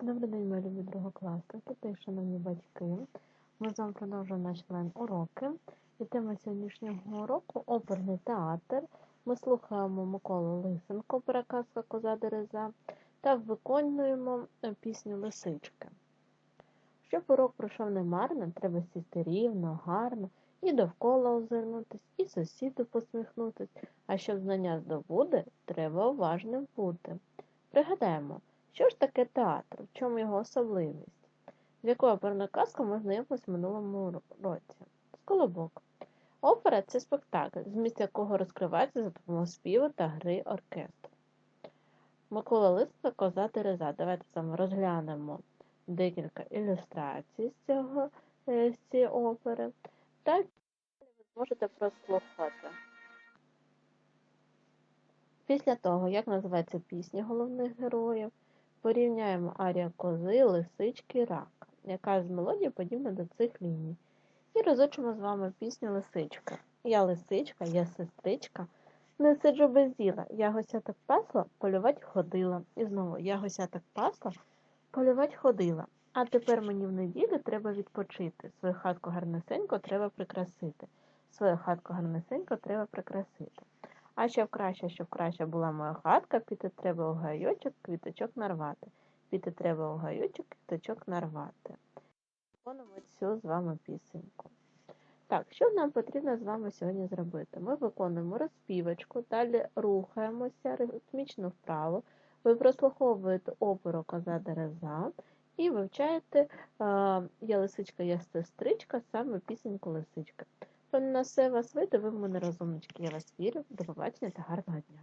Добрий день, мої любі другокласники та й шановні батьки. Ми з вами продовжуємо наші онлайн-уроки. І тема сьогоднішнього уроку оперний театр. Ми слухаємо Миколу Лисенко, переказка Коза Дереза, та виконуємо е, пісню Лисички. Щоб урок пройшов немарно, треба сісти рівно, гарно, і довкола озирнутись, і сусіду посміхнутись. А щоб знання здобути, треба уважним бути. Пригадаємо, що ж таке театр, в чому його особливість? З якою оперною казкою ми знайомились в минулому році? Сколобок. Опера це спектакль, зміст якого розкривається за допомогою співу та гри оркестру. Микола Лиска, Коза Тереза. Давайте вами розглянемо декілька ілюстрацій з, цього, е, з цієї опери. Та ви зможете прослухати. Після того, як називається пісня головних героїв, порівняємо арія кози, лисички, рак, яка з мелодії подібна до цих ліній. І розучимо з вами пісню Лисичка. Я лисичка, я сестричка, не сиджу без діла. Я гусяток пасла, полювать ходила. І знову я гусяток пасла, полювать ходила. А тепер мені в неділю треба відпочити. Свою хатку гарнесенько треба прикрасити. Свою хатку гарнесенько треба прикрасити. А щоб краще, щоб краще була моя хатка, піти треба у гайочок, квіточок нарвати. Піти треба у гайочок, квіточок нарвати. Виконуємо цю з вами пісеньку. Так, що нам потрібно з вами сьогодні зробити? Ми виконуємо розпівочку, далі рухаємося ритмічно вправо. Ви прослуховуєте оперу Коза Дереза і вивчаєте е, Я лисичка, я сестричка, саме пісеньку лисичка. На все вас видавив, мене розумнички. Я вас вірю. До побачення та гарного дня.